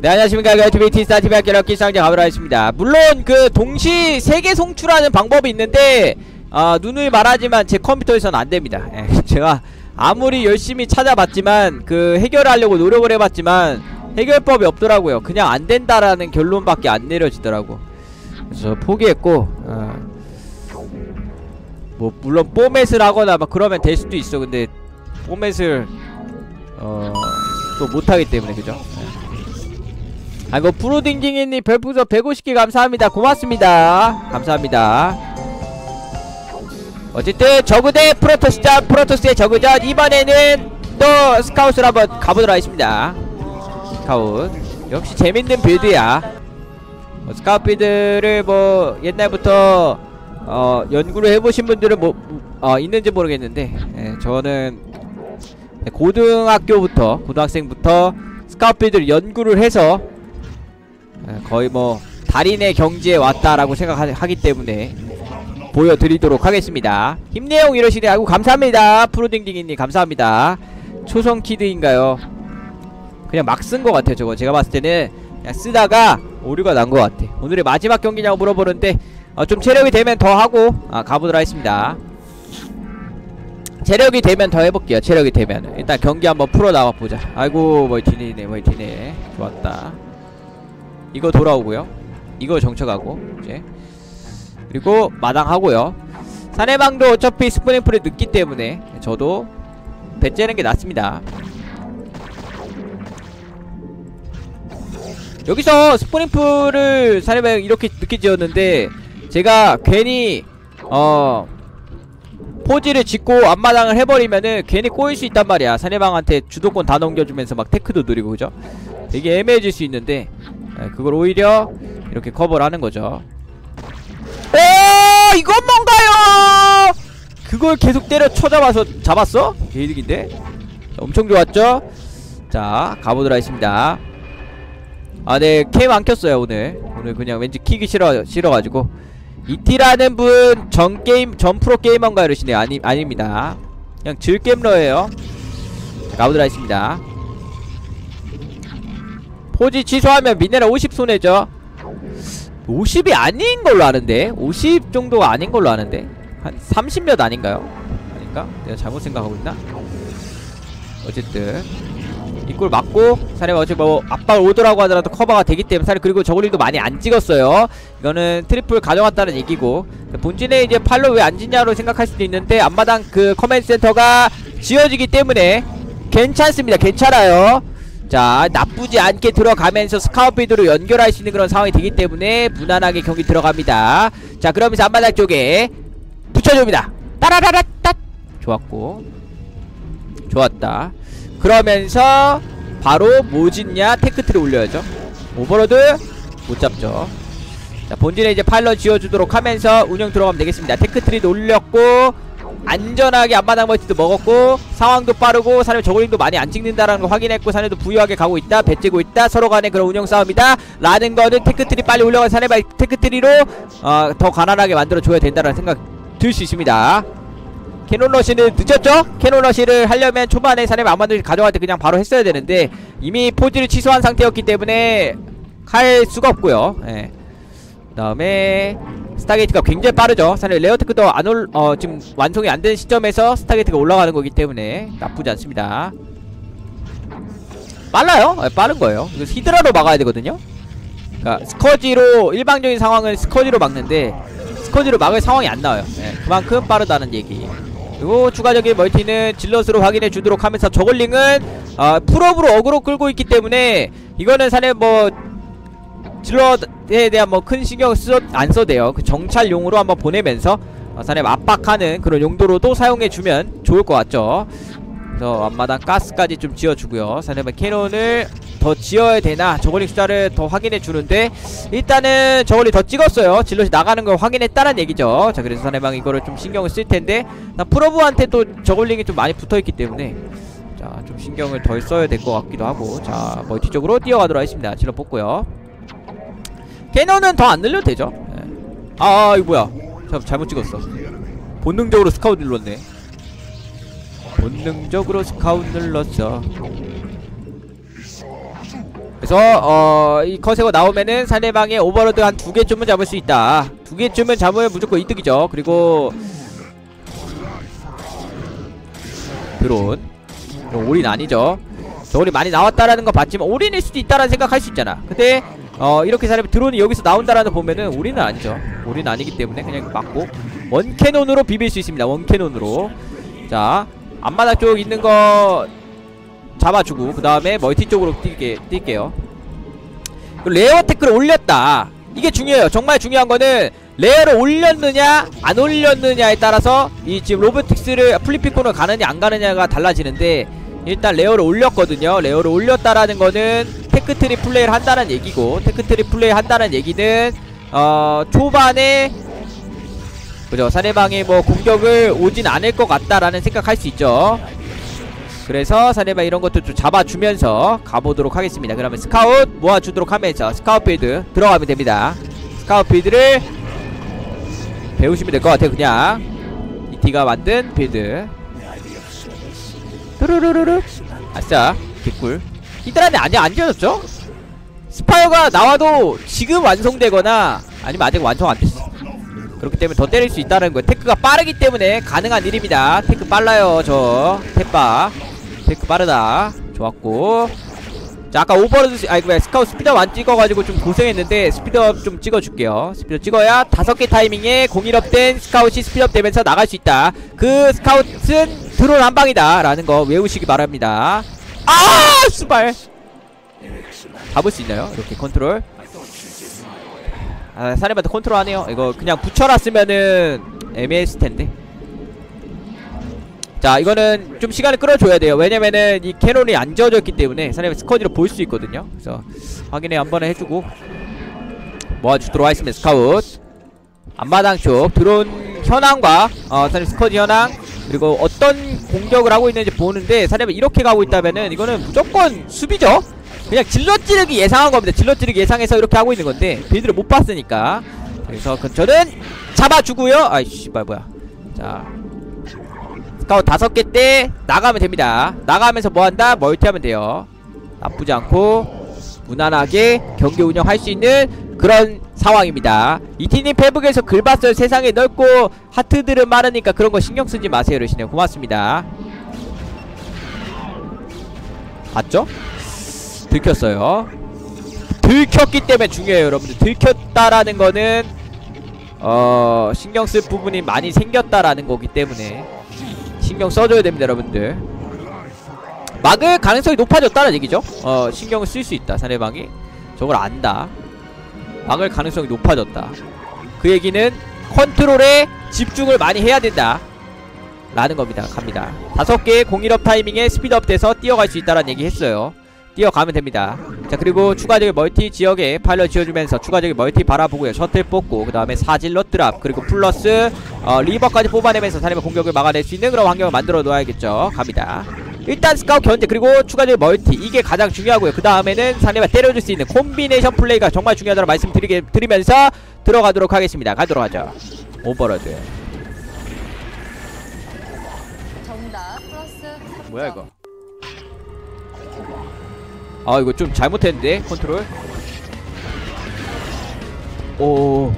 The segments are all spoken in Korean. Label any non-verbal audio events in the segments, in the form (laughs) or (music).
네 안녕하십니까. 유튜브 티 스타 TV 학교 럭키 상자 가보라 했습니다. 물론 그 동시 세개 송출하는 방법이 있는데 아 누누이 말하지만 제 컴퓨터에서는 안됩니다. 예, (laughs) 제가 아무리 열심히 찾아봤지만 그 해결하려고 노력을 해봤지만 해결법이 없더라고요. 그냥 안된다라는 결론밖에 안 내려지더라고. 그래서 포기했고 어, 뭐 물론 뽀맷을 하거나 막 그러면 될 수도 있어. 근데 뽀맷을 어 또 못하기 때문에 그죠? 예. 아이고 프로딩딩이님 별풍선 150개 감사합니다. 고맙습니다. 감사합니다. 어쨌든 저그 대 프로토스전 프로토스의 저그전 이번에는 또 스카웃을 한번 가보도록 하겠습니다. 스카웃. 역시 재밌는 빌드야. 어, 스카웃 빌드를 뭐 옛날부터 어 연구를 해보신 분들은 뭐 어, 있는지 모르겠는데 예, 저는 고등학교부터 고등학생부터 스카웃 빌드를 연구를 해서 예, 거의 뭐 달인의 경지에 왔다라고 생각하기 때문에 보여드리도록 하겠습니다. 힘내용 이러시네. 아이고 감사합니다. 프로딩딩이님 감사합니다. 초성키드인가요? 그냥 막 쓴 것 같아요 저거. 제가 봤을 때는 그냥 쓰다가 오류가 난 것 같아. 오늘의 마지막 경기냐고 물어보는데 어, 좀 체력이 되면 더 하고 아, 가보도록 하겠습니다. 체력이 되면 더 해볼게요. 체력이 되면. 일단 경기 한번 풀어 나와보자. 아이고 멀티네네 멀티네. 좋았다 이거 돌아오고요. 이거 정쳐가고 이제. 그리고 마당하고요. 사내방도 어차피 스프링풀이 늦기 때문에 저도 배 째는 게 낫습니다. 여기서 스프링풀을 사내방 이렇게 늦게 지었는데 제가 괜히 어 포지를 짓고 앞마당을 해버리면은 괜히 꼬일 수 있단 말이야. 사내방한테 주도권 다 넘겨주면서 막 테크도 누리고 그죠? 되게 애매해질 수 있는데 에, 그걸 오히려 이렇게 커버를 하는 거죠. 오 이건 뭔가요? 그걸 계속 때려 쳐잡아서 잡았어? 개이득인데? 엄청 좋았죠? 자 가보도록 하겠습니다. 아네 캠 안 켰어요 오늘. 오늘 그냥 왠지 키기 싫어 싫어가지고. 이티라는 분 전 게임 전 프로 게이머인가 이러시네요. 아니 아닙니다. 그냥 즐겜러예요. 자, 가보도록 하겠습니다 포지 취소하면 미네랄 50 손해죠. 50이 아닌 걸로 아는데? 50 정도가 아닌 걸로 아는데? 한 30몇 아닌가요? 아닌가? 내가 잘못 생각하고 있나? 어쨌든. 이골 맞고 사례가 어차피 뭐 압박 오더라고 하더라도 커버가 되기 때문에 사례 그리고 저글링도 많이 안 찍었어요. 이거는 트리플 가져갔다는 얘기고. 본진에 이제 팔로 왜 안 짓냐로 생각할 수도 있는데 앞마당 그 커맨드 센터가 지어지기 때문에 괜찮습니다. 괜찮아요 자 나쁘지 않게 들어가면서 스카웃 빌드로 연결할 수 있는 그런 상황이 되기 때문에 무난하게 경기 들어갑니다. 자 그러면서 앞마당 쪽에 붙여줍니다. 따라라라따! 좋았고. 좋았다. 그러면서 바로 뭐 짓냐 테크트를 올려야죠. 오버로드 못 잡죠. 자 본진에 이제 파일럿 지어주도록 하면서 운영 들어가면 되겠습니다. 테크트리도 올렸고 안전하게 앞마당 멀티도 먹었고 상황도 빠르고 사내 저글링도 많이 안 찍는다라는 거 확인했고 사내도 부유하게 가고 있다 배치고 있다 서로 간의 그런 운영 싸움이다 라는 거는 테크트리 빨리 올라간 사내 테크트리로 어, 더 가난하게 만들어줘야 된다는 생각 들 수 있습니다 캐논 러시는 늦었죠? 캐논 러시를 하려면 초반에 사내 아마도 가져갈 때 그냥 바로 했어야 되는데 이미 포즈를 취소한 상태였기 때문에 할 수가 없고요 예. 그 다음에 스타게이트가 굉장히 빠르죠. 사실 레어테크도 안 올, 어, 지금 완성이 안 된 시점에서 스타게이트가 올라가는 거기 때문에 나쁘지 않습니다. 빨라요? 네, 빠른 거예요. 이거 히드라로 막아야 되거든요. 그니까 스커지로 일방적인 상황을 스커지로 막는데 스커지로 막을 상황이 안 나와요. 네, 그만큼 빠르다는 얘기. 그리고 추가적인 멀티는 질럿으로 확인해 주도록 하면서 저글링은 어, 풀업으로 어그로 끌고 있기 때문에 이거는 사실 뭐 질럿에 대한 뭐 큰 신경 쓰, 안 써대요. 그 정찰용으로 한번 보내면서 어, 사람 압박하는 그런 용도로도 사용해주면 좋을 것 같죠. 그래서 앞마당 가스까지 좀 지어주고요. 사람은 캐논을 더 지어야 되나? 저걸링 숫자를 더 확인해 주는데 일단은 저걸링 더 찍었어요. 질럿이 나가는 걸 확인했다는 얘기죠. 자 그래서 사내방 이거를 좀 신경을 쓸 텐데 나 프로브한테 또 저걸링이 좀 많이 붙어있기 때문에 자 좀 신경을 덜 써야 될 것 같기도 하고 자 멀티 쪽으로 뛰어가도록 하겠습니다. 질럿 뽑고요 캐논은 더 안 늘려도 되죠 네. 아, 아 이거 뭐야 참 잘못 찍었어 본능적으로 스카웃 눌렀네 본능적으로 스카웃 눌렀어 그래서 어, 이 커세가 나오면은 상대방의 오버로드 한 두 개쯤은 잡을 수 있다. 두 개쯤은 잡으면 무조건 이득이죠. 그리고 드론. 올인 아니죠. 저울이 많이 나왔다라는 거 봤지만 올인일 수도 있다라는 생각할 수 있잖아. 근데 어 이렇게 사람이 드론이 여기서 나온다라는 거 보면은 올인은 아니죠. 올인 아니기 때문에 그냥 맞고 원캐논으로 비빌 수 있습니다. 원캐논으로. 자 앞마당 쪽 있는 거 잡아주고 그 다음에 멀티 쪽으로 뛸게, 뛸게요 그 레어 태클을 올렸다 이게 중요해요 정말 중요한 거는 레어를 올렸느냐 안 올렸느냐에 따라서 이 지금 로보틱스를 플리피콘을 가느냐 안 가느냐가 달라지는데 일단 레어를 올렸거든요 레어를 올렸다라는 거는 테크트리 플레이를 한다는 얘기고 테크트리 플레이 한다는 얘기는 어 초반에 그죠 상대방이 뭐 공격을 오진 않을 것 같다라는 생각할 수 있죠 그래서 사내바 이런 것도 좀 잡아주면서 가보도록 하겠습니다. 그러면 스카웃 모아주도록 하면서 스카웃 빌드 들어가면 됩니다. 스카웃 빌드를 배우시면 될 것 같아요. 그냥 이티가 만든 빌드. 뚜루루루루. 아싸 개꿀. 히드라는 아직 안 지어졌죠? 스파이어가 나와도 지금 완성되거나 아니면 아직 완성 안 됐어. 그렇기 때문에 더 때릴 수 있다는 거예요. 테크가 빠르기 때문에 가능한 일입니다. 테크 빨라요, 저. 테빠. 테크 빠르다. 좋았고. 자, 아까 오버로드, 아이, 왜 스카우트 스피드업 안 찍어가지고 좀 고생했는데, 스피드업 좀 찍어줄게요. 스피드업 찍어야 다섯 개 타이밍에 공일업 된 스카웃이 스피드업 되면서 나갈 수 있다. 그 스카웃은 드론 한 방이다. 라는 거 외우시기 바랍니다. 아! 수발! 잡을 수 있나요? 이렇게 컨트롤. 아, 사례마다 컨트롤 하네요. 이거 그냥 붙여놨으면은 애매했을 텐데. 자, 이거는 좀 시간을 끌어줘야 돼요. 왜냐면은 이 캐논이 안 지어졌기 때문에 사례마 스커지로 볼 수 있거든요. 그래서 확인해 한 번에 해주고 모아주도록 하겠습니다. 스카웃. 앞마당 쪽 드론 현황과 어, 사례 스커지 현황 그리고 어떤 공격을 하고 있는지 보는데 사례마 이렇게 가고 있다면은 이거는 무조건 수비죠. 그냥 질럿 찌르기 예상한 겁니다. 질럿 찌르기 예상해서 이렇게 하고 있는 건데 빌드를 못 봤으니까 그래서 그 저는 잡아주고요. 아이 씨발 뭐야. 자 스카웃 다섯 개 때 나가면 됩니다. 나가면서 뭐한다? 멀티하면 돼요. 나쁘지 않고 무난하게 경기 운영할 수 있는 그런 상황입니다. 이티님 페북에서 글 봤어요. 세상에 넓고 하트들은 많으니까 그런 거 신경 쓰지 마세요. 이러시네요. 고맙습니다. 봤죠? 들켰어요. 들켰기 때문에 중요해요, 여러분들. 들켰다라는 거는 어 신경 쓸 부분이 많이 생겼다라는 거기 때문에 신경 써줘야 됩니다, 여러분들. 막을 가능성이 높아졌다는 얘기죠. 어 신경을 쓸 수 있다, 상대방이. 저걸 안다. 막을 가능성이 높아졌다. 그 얘기는 컨트롤에 집중을 많이 해야 된다. 라는 겁니다. 갑니다. 다섯 개의 공일업 타이밍에 스피드업 돼서 뛰어갈 수 있다는 얘기 했어요. 뛰어가면 됩니다. 자 그리고 추가적인 멀티 지역에 파일럿 지어주면서 추가적인 멀티 바라보고요. 셔틀 뽑고 그 다음에 사질러 드랍 그리고 플러스 어, 리버까지 뽑아내면서 사람의 공격을 막아낼 수 있는 그런 환경을 만들어 놓아야겠죠. 갑니다. 일단 스카웃 견제 그리고 추가적인 멀티 이게 가장 중요하고요. 그 다음에는 상대가 때려줄 수 있는 콤비네이션 플레이가 정말 중요하다는 말씀 드리게, 드리면서 들어가도록 하겠습니다. 가도록 하죠. 오버로드. 정답 플러스 뭐야 이거? 아 이거 좀 잘못했는데 컨트롤. 오.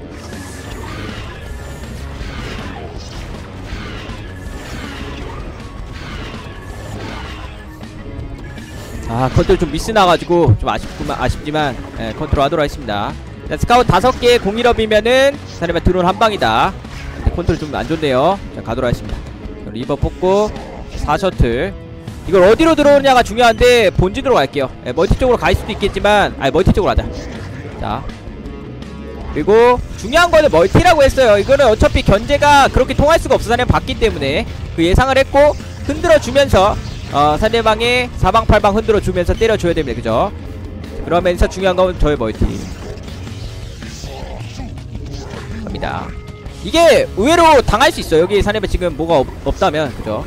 아 컨트롤 좀 미스 나가지고 좀 아쉽구만 아쉽지만 예, 컨트롤 하도록 하겠습니다. 자, 스카웃 다섯 개 공일업이면은 사람의 드론 한 방이다. 컨트롤 좀 안 좋네요. 자 가도록 하겠습니다. 리버 뽑고 4셔틀 이걸 어디로 들어오느냐가 중요한데 본진으로 갈게요. 예, 멀티 쪽으로 갈 수도 있겠지만 아니 멀티 쪽으로 하자. 자. 그리고 중요한 거는 멀티라고 했어요. 이거는 어차피 견제가 그렇게 통할 수가 없어 사냥 봤기 때문에 그 예상을 했고 흔들어 주면서 어 상대방의 사방팔방 흔들어 주면서 때려줘야 됩니다. 그죠? 그러면서 중요한 건 저의 멀티. 갑니다. 이게 의외로 당할 수 있어요. 여기 사내배 지금 뭐가 없, 없다면. 그죠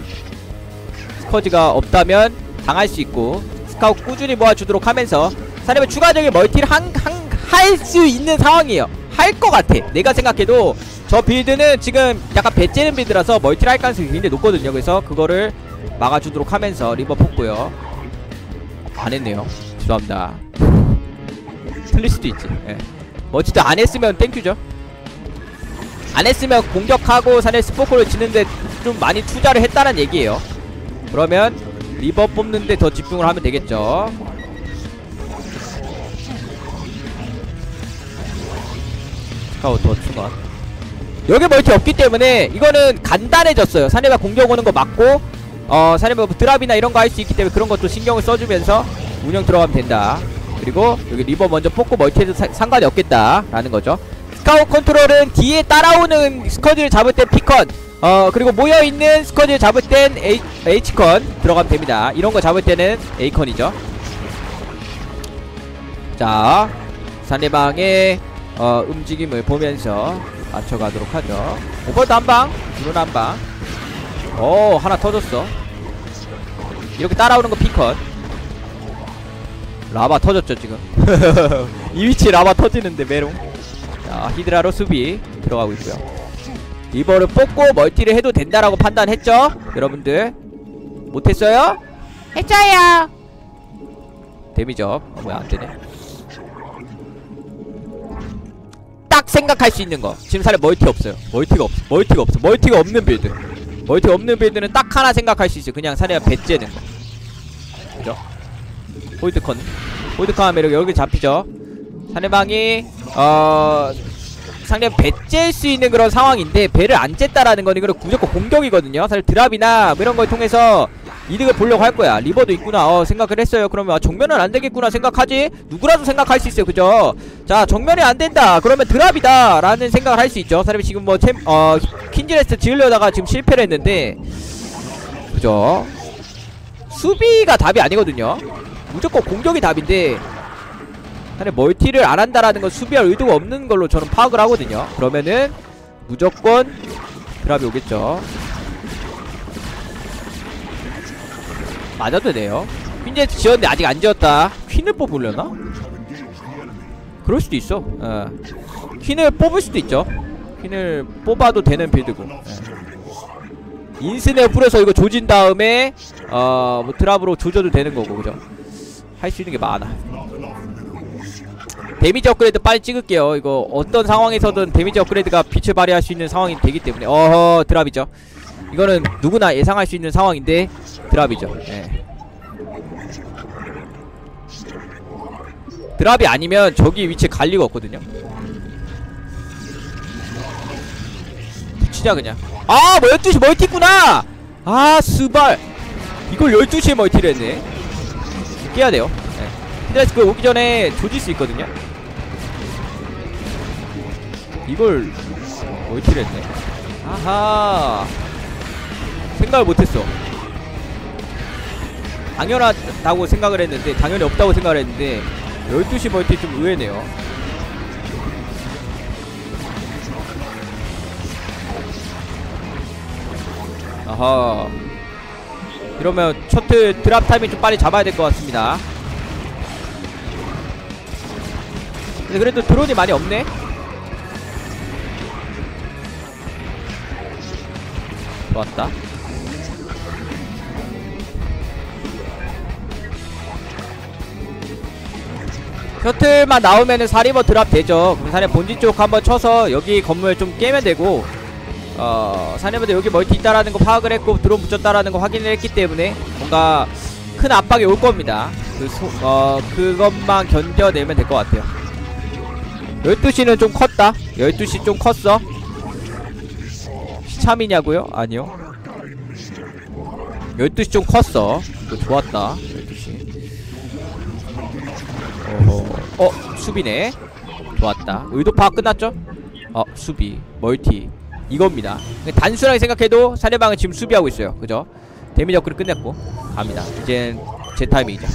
스커지가 없다면 당할 수 있고 스카웃 꾸준히 모아주도록 하면서 사내배 추가적인 멀티를 할수 있는 상황이에요. 할 것 같아. 내가 생각해도 저 빌드는 지금 약간 배째는 빌드라서 멀티를 할 가능성이 굉장히 높거든요. 그래서 그거를 막아주도록 하면서 리버 뽑고요. 안 했네요. 죄송합니다. 틀릴 수도 있지. 예. 뭐 어쨌든 안 했으면 땡큐죠. 안 했으면 공격하고 사내 스포코를 지는데 좀 많이 투자를 했다는 얘기예요 그러면 리버 뽑는데 더 집중을 하면 되겠죠. 스카우터 충원 여기 멀티 없기 때문에 이거는 간단해졌어요. 사내가 공격 오는 거 맞고 어 사내가 뭐 드랍이나 이런 거 할 수 있기 때문에 그런 것도 신경을 써주면서 운영 들어가면 된다. 그리고 여기 리버 먼저 뽑고 멀티해도 사- 상관이 없겠다 라는 거죠. 스카우 컨트롤은 뒤에 따라오는 스커지를 잡을 땐 피컨 어 그리고 모여있는 스커지를 잡을 땐 H, H컨 들어가면 됩니다. 이런 거 잡을 때는 A컨이죠. 자 상대방의 어, 움직임을 보면서 맞춰가도록 하죠. 오버드 한방 드론 한방. 오 하나 터졌어. 이렇게 따라오는 거 피컨. 라바 터졌죠 지금. (laughs) 이 위치 라바 터지는데 메롱. 자 히드라로 수비 들어가고 있고요 리버를 뽑고 멀티를 해도 된다라고 판단했죠? 여러분들. 못했어요? 했어요. 데미죠 어, 뭐야 안되네. 딱 생각할 수 있는 거. 지금 사례 멀티 없어요. 멀티가 없어. 멀티가 없어. 멀티가 없는 빌드. 멀티가 없는 빌드는 딱 하나 생각할 수 있어요 그냥 사례가 배째는 거. 그죠? 홀드컨. 홀드컨 하면 이렇게 여기 잡히죠? 상대방이 어 상대 배째일 수 있는 그런 상황인데 배를 안 쨌다라는 건 이거는 무조건 공격이거든요. 사실 드랍이나 뭐 이런 걸 통해서 이득을 보려고 할 거야. 리버도 있구나. 어 생각을 했어요. 그러면 아, 정면은 안 되겠구나 생각하지? 누구라도 생각할 수 있어요. 그죠? 자 정면이 안 된다. 그러면 드랍이다 라는 생각을 할 수 있죠. 사람이 지금 뭐 챔, 어 퀸즈레스트 지으려다가 지금 실패를 했는데. 그죠? 수비가 답이 아니거든요. 무조건 공격이 답인데 사실 멀티를 안 한다라는 건 수비할 의도가 없는 걸로 저는 파악을 하거든요. 그러면은 무조건 드랍이 오겠죠. 맞아도 돼요. 퀸제트 지었는데 아직 안 지었다. 퀸을 뽑으려나? 그럴 수도 있어. 어. 퀸을 뽑을 수도 있죠. 퀸을 뽑아도 되는 빌드고. 예. 인스네어 뿌려서 이거 조진 다음에 어뭐 드랍으로 조져도 되는 거고 그죠? 할 수 있는 게 많아 데미지 업그레이드 빨리 찍을게요. 이거 어떤 상황에서든 데미지 업그레이드가 빛을 발휘할 수 있는 상황이 되기 때문에. 어허 드랍이죠. 이거는 누구나 예상할 수 있는 상황인데 드랍이죠. 예. 드랍이 아니면 저기 위치에 갈 리가 없거든요. 치자 그냥. 아! 뭐 12시 멀티구나! 아 스발. 이걸 12시에 멀티를 했네. 깨야 돼요. 네. 히드라스 그 오기 전에 조질 수 있거든요 이걸 멀티를 했네. 아하. 생각을 못했어. 당연하다고 생각을 했는데 당연히 없다고 생각을 했는데 12시 멀티 좀 의외네요. 아하. 이러면 셔틀 드랍 타이밍 좀 빨리 잡아야 될 것 같습니다. 그래도 드론이 많이 없네 좋았다. 셔틀만 나오면은 사리버 드랍 되죠. 그럼 사리 본진 쪽 한번 쳐서 여기 건물 좀 깨면 되고 어 사리버도 여기 멀티 있다라는 거 파악을 했고 드론 붙였다라는 거 확인을 했기 때문에 뭔가 큰 압박이 올 겁니다. 그 소, 어 그것만 견뎌내면 될 것 같아요. 12시는 좀 컸다. 12시 좀 컸어. 시 참이냐고요? 아니요. 12시 좀 컸어. 이거 좋았다. 12시. 어허. 어 수비네. 좋았다. 의도 파악 끝났죠? 어 수비. 멀티. 이겁니다. 단순하게 생각해도 상대방은 지금 수비하고 있어요. 그죠? 데미지 업그레이드 끝냈고 갑니다. 이젠 제 타이밍이죠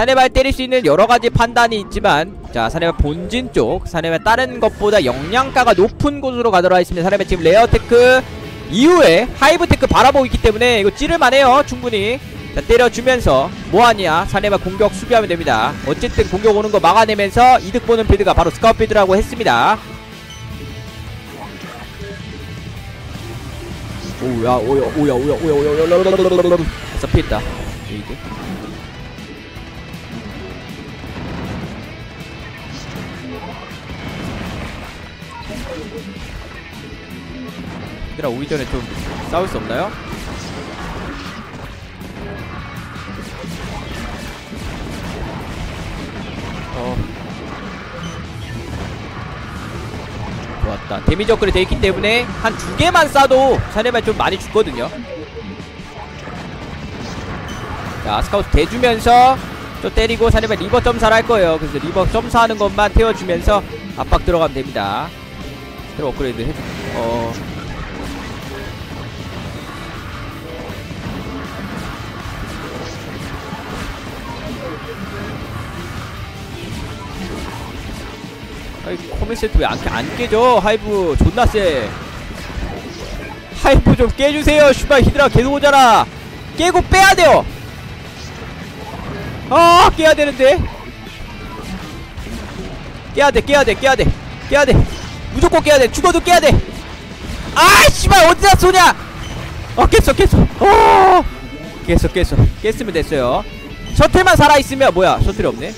사네발 때릴 수 있는 여러가지 판단이 있지만 자 사네발 본진 쪽 사네발 다른 것보다 영양가가 높은 곳으로 가도록 하겠습니다 사네발 지금 레어 테크 이후에 하이브 테크 바라보고 있기 때문에 이거 찌를만해요 충분히 자 때려주면서 뭐하냐 사네발 공격 수비하면 됩니다 어쨌든 공격 오는 거 막아내면서 이득 보는 빌드가 바로 스카웃 빌드라고 했습니다 오야 오야 오야 오야 오야 오야 오야 오야 그래서 피했다 이득 히드라 오기 전에 좀 싸울 수 없나요? 어. 좋았다. 데미지 업그레이드 돼 있기 때문에 한 두 개만 쏴도 사례발 좀 많이 죽거든요. 자, 스카우트 대주면서 또 때리고 사례발 리버 점사를 할 거예요. 그래서 리버 점사하는 것만 태워주면서 압박 들어가면 됩니다. 새로 업그레이드 해주, 어. 아이 코멘 세트 왜 안 안 깨져? 하이브 존나 세. 하이브 좀 깨주세요. 슈발 히드라 계속 오잖아. 깨고 빼야 돼요. 아 깨야 되는데. 깨야 돼, 깨야 돼, 깨야 돼, 깨야 돼. 무조건 깨야 돼. 죽어도 깨야 돼. 아 씨발 어디다 쏘냐? 어 깼어, 깼어. 어 깼어, 깼어. 깼으면 됐어요. 셔틀만 살아 있으면 뭐야? 셔틀이 없네.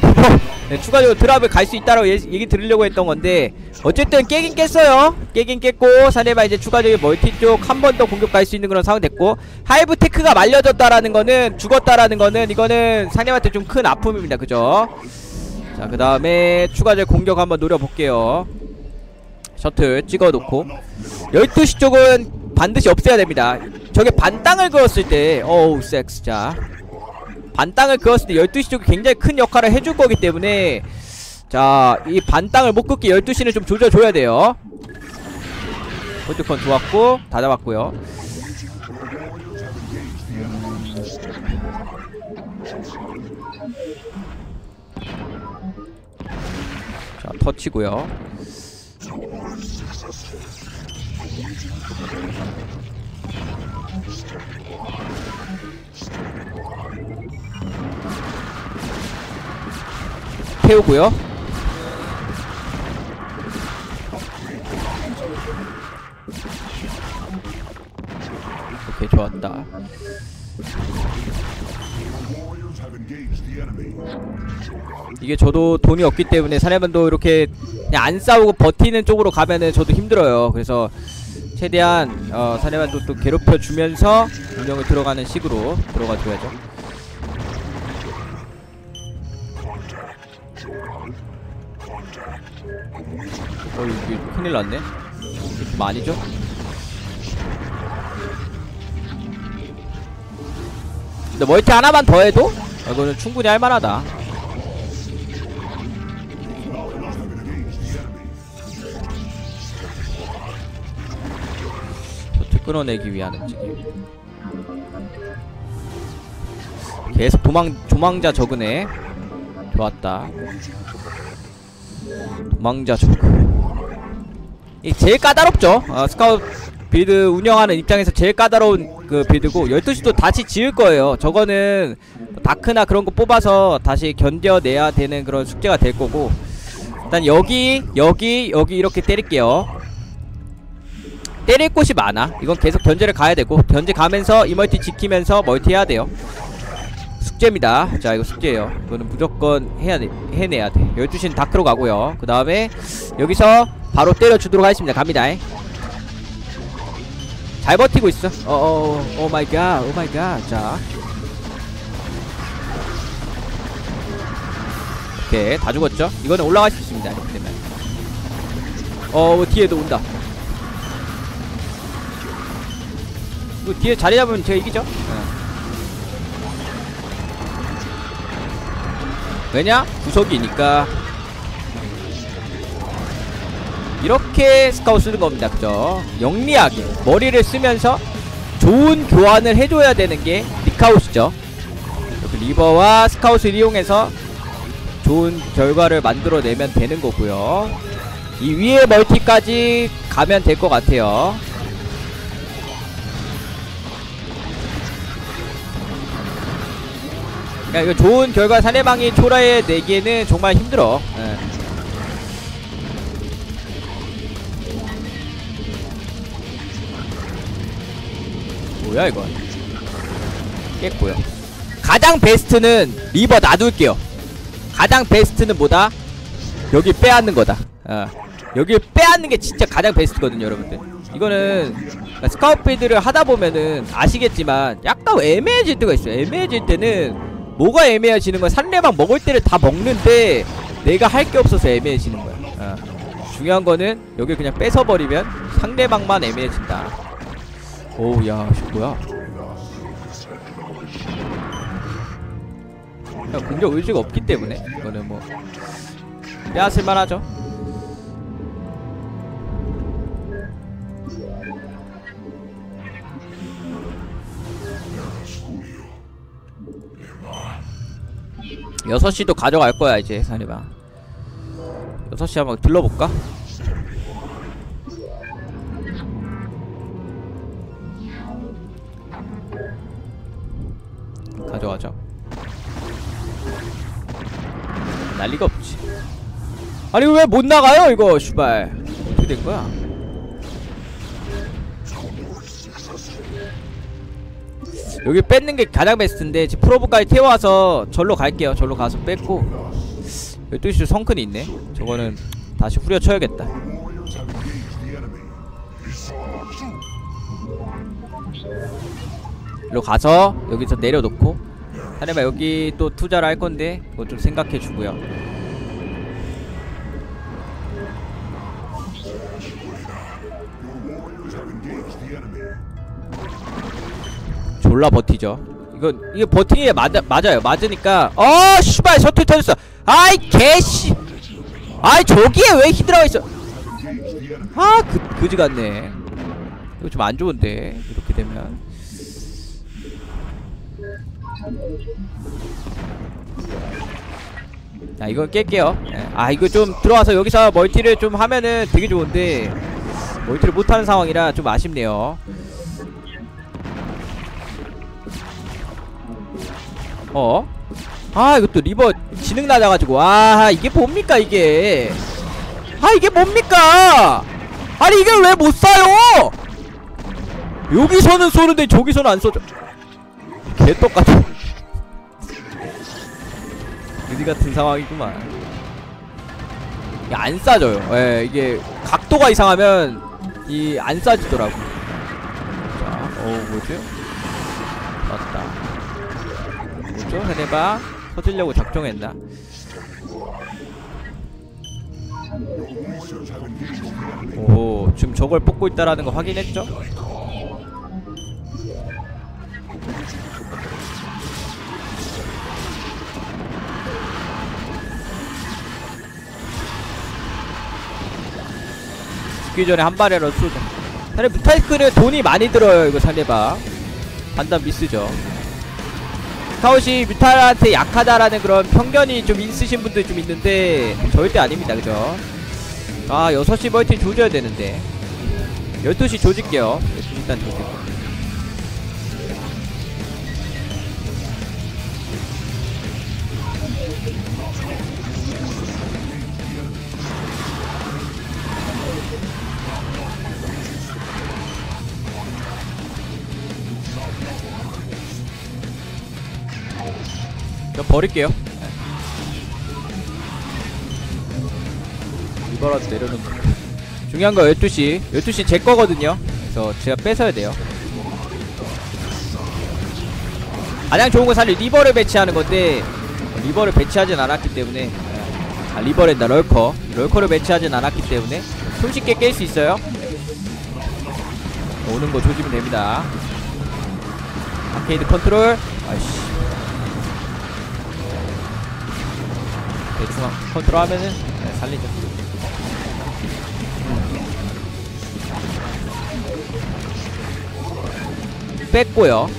(laughs) 네, 추가적으로 드랍을 갈 수 있다라고 예, 얘기 드리려고 했던 건데 어쨌든 깨긴 깼어요. 깨긴 깼고 사네바 이제 추가적인 멀티 쪽 한 번 더 공격 갈 수 있는 그런 상황 됐고 하이브 테크가 말려졌다라는 거는 죽었다라는 거는 이거는 상대한테 좀 큰 아픔입니다. 그죠? 자 그 다음에 추가적 공격 한번 노려볼게요. 셔틀 찍어놓고 12시 쪽은 반드시 없애야 됩니다. 저게 반땅을 그었을 때 어우 섹스 자 반땅을 그었을 때 12시 쪽이 굉장히 큰 역할을 해줄 거기 때문에 자, 이 반땅을 못 긋게 12시는 좀 조져줘야 돼요. 포트컨 좋았고, 다 잡았고요. 자, 터치고요. 태우고요. 오케이 좋았다. 이게 저도 돈이 없기 때문에 사내반도 이렇게 그냥 안 싸우고 버티는 쪽으로 가면은 저도 힘들어요. 그래서 최대한 어, 사내반도 또 괴롭혀 주면서 운영을 들어가는 식으로 들어가 줘야죠. 어 이게 큰일 났네. 이렇게 많이죠? 근데 멀티 하나만 더 해도 아, 이거는 충분히 할만하다. 도트 끊어내기 위한 움직임. 계속 도망 조망자 적으네. 좋았다. 도망자 저그. 이 제일 까다롭죠. 어, 스카우트 빌드 운영하는 입장에서 제일 까다로운 그 빌드고 12시도 다시 지을 거예요. 저거는 다크나 그런 거 뽑아서 다시 견뎌내야 되는 그런 숙제가 될 거고 일단 여기 여기 여기 이렇게 때릴게요. 때릴 곳이 많아. 이건 계속 견제를 가야 되고 견제 가면서 이 멀티 지키면서 멀티 해야 돼요. 숙제입니다. 자 이거 숙제예요. 이거는 무조건 해야 돼. 해내야 돼. 12시는 다크로 가고요. 그 다음에 여기서 바로 때려주도록 하겠습니다. 갑니다. 잘 버티고 있어. 어어 오 마이 갓. 오 마이 갓. 자. 오케이. 다 죽었죠? 이거는 올라갈 수 있습니다. 이렇게 되면. 어 뒤에도 온다. 이거 뒤에 자리 잡으면 제가 이기죠? 네. 왜냐? 구석이니까 이렇게 스카웃 쓰는 겁니다 그죠 영리하게 머리를 쓰면서 좋은 교환을 해줘야 되는 게 리카웃이죠 이렇게 리버와 스카웃을 이용해서 좋은 결과를 만들어내면 되는 거고요 이 위에 멀티까지 가면 될 것 같아요 그러니까 이거 좋은 결과 사내방이 초라해 내기에는 정말 힘들어 예. 뭐야 이건 깼고요 가장 베스트는 리버 놔둘게요 가장 베스트는 뭐다? 여기 빼앗는 거다 어. 여기 빼앗는 게 진짜 가장 베스트거든요 여러분들 이거는 그러니까 스카우트 필드를 하다 보면은 아시겠지만 약간 애매해질 때가 있어요. 애매해질 때는 뭐가 애매해지는 거야? 상대방 먹을 때를 다 먹는데 내가 할 게 없어서 애매해지는 거야. 어. 중요한 거는 여기 그냥 뺏어버리면 상대방만 애매해진다. 오우 야, 씨, 뭐야? 야, 공격 의지가 없기 때문에 이거는 뭐 빼앗을 만 하죠. 여섯 시도 가져갈 거야 이제 사리바. 여섯 시 한번 들러볼까? 가져가죠. 난리가 없지. 아니 왜 못 나가요 이거 슈발 어떻게 된 거야? 여기 뺏는 게 가장 베스트인데 지금 프로브까지 태워와서 절로 갈게요. 절로 가서 뺏고 12시 성큰이 있네. 저거는 다시 후려쳐야겠다. 일로 가서 여기서 내려놓고 하네마 여기 또 투자를 할 건데 그거 좀 생각해 주고요. 졸라 버티죠. 이거 이게 버티기에 맞아 맞아요. 맞으니까 어 씨발 셔틀 터졌어. 아이 개씨. 아이 저기에 왜 히드라가 있어? 아 그 그지 같네. 이거 좀 안 좋은데 이렇게 되면. 자 이건 깰게요 예. 아 이거 좀 들어와서 여기서 멀티를 좀 하면은 되게 좋은데 멀티를 못하는 상황이라 좀 아쉽네요 어? 아 이것도 리버 지능 낮아가지고. 아 이게 뭡니까 이게? 아 이게 뭡니까? 아니 이걸 왜못 쏴요? 여기서는 쏘는데 저기서는 안 쏘죠 개똑같아. 그지 같은 상황이구만. 이게 안 싸져요. 예 이게 각도가 이상하면 이 안 싸지더라고. 자, 어 뭐지? 뭐죠? 해내봐 터지려고 작정했나? 오 지금 저걸 뽑고 있다라는 거 확인했죠? 죽기 전에 한 발에라도 쏘자 사실 무탈크는 돈이 많이 들어요 이거 상대방 판단 미스죠 스 카웃이 뮤탈한테 약하다라는 그런 편견이 좀 있으신 분들 좀 있는데 절대 아닙니다. 그죠? 아 6시 멀티 조져야 되는데. 12시 조질게요. 12시 일단 조질게요 버릴게요. 이거라도 내려놓는 거. 중요한 거 12시. 12시 제 거거든요. 그래서 제가 뺏어야 돼요. 가장 좋은 건 사실 리버를 배치하는 건데 리버를 배치하진 않았기 때문에 아 리버랜다 럴커. 럴커를 배치하진 않았기 때문에 손쉽게 깰 수 있어요. 오는 거 조지면 됩니다. 아케이드 컨트롤. 아이씨 대충 컨트롤 하면은 네, 살리죠. 뺐고요.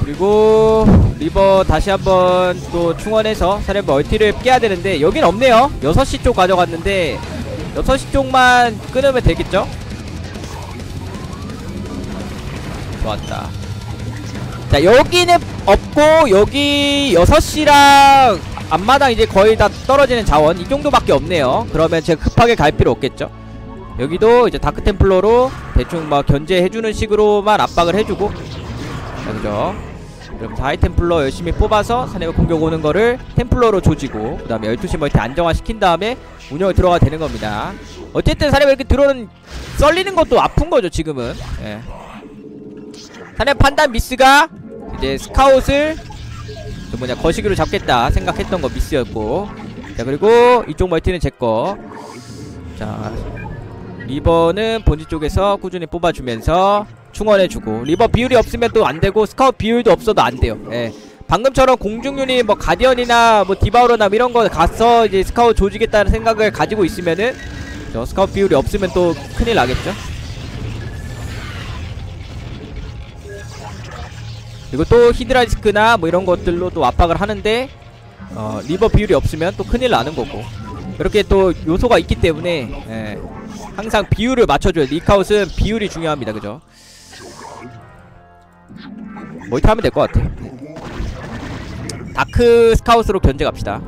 그리고 리버 다시 한번 또 충원해서 사례 멀티를 깨야 되는데 여긴 없네요. 6시 쪽 가져갔는데 6시 쪽만 끊으면 되겠죠? 좋았다. 자 여기는 없고 여기 6시랑 앞마당 이제 거의 다 떨어지는 자원 이 정도밖에 없네요 그러면 제가 급하게 갈 필요 없겠죠 여기도 이제 다크템플러로 대충 막 견제해주는 식으로만 압박을 해주고 자 그죠 그럼 하이템플러 열심히 뽑아서 사내가 공격 오는 거를 템플러로 조지고 그 다음에 12시 멀티 안정화 시킨 다음에 운영에 들어가 되는 겁니다. 어쨌든 사례 이렇게 들어오는 썰리는 것도 아픈 거죠 지금은. 예. 사례 판단 미스가 이제 스카웃을 저 뭐냐 거시기로 잡겠다 생각했던 거 미스였고. 자 그리고 이쪽 멀티는 제거. 자 리버는 본지 쪽에서 꾸준히 뽑아주면서 충원해주고. 리버 비율이 없으면 또 안되고 스카웃 비율도 없어도 안돼요. 예. 방금처럼 공중윤이 뭐 가디언이나 뭐 디바우로나 뭐 이런 거 가서 이제 스카웃 조지겠다는 생각을 가지고 있으면은 저 스카웃 비율이 없으면 또 큰일 나겠죠 그리고 또 히드라리스크나 뭐 이런 것들로 또 압박을 하는데 어, 리버 비율이 없으면 또 큰일 나는 거고. 이렇게 또 요소가 있기 때문에 예, 항상 비율을 맞춰줘요 리카웃은 비율이 중요합니다. 그죠? 뭐 이렇게 하면 될 것 같아. 다크 스카웃으로 견제 갑시다.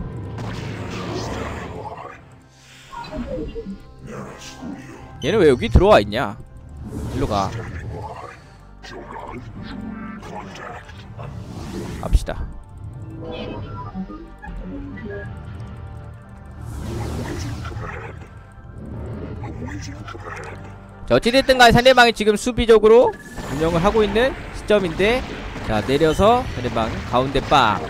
얘는 왜 여기 들어와 있냐? 일로 가 갑시다. 자 어찌됐든 간에 상대방이 지금 수비적으로 운영을 하고 있는 시점인데 자 내려서 상대방 가운데 빵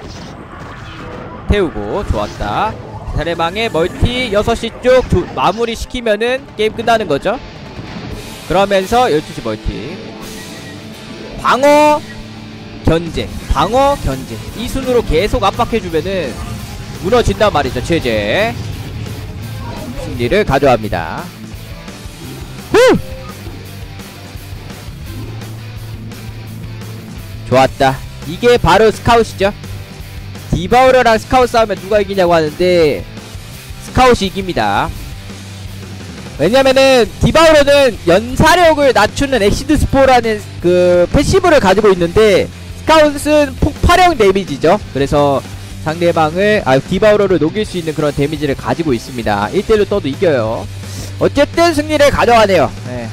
태우고 좋았다. 상대방의 멀티 6시 쪽 조, 마무리 시키면은 게임 끝나는 거죠? 그러면서 12시 멀티. 방어 견제 방어 견제. 이 순으로 계속 압박해주면은 무너진단 말이죠 체제 승리를 가져갑니다. 후! 좋았다. 이게 바로 스카웃이죠. 디바우러랑 스카웃 싸우면 누가 이기냐고 하는데 스카웃이 이깁니다. 왜냐면은 디바우러는 연사력을 낮추는 엑시드 스포라는 그 패시브를 가지고 있는데 스카웃은 폭발형 데미지죠. 그래서 상대방을 아 디바우러를 녹일 수 있는 그런 데미지를 가지고 있습니다. 1대1로 떠도 이겨요. 어쨌든 승리를 가져가네요. 네.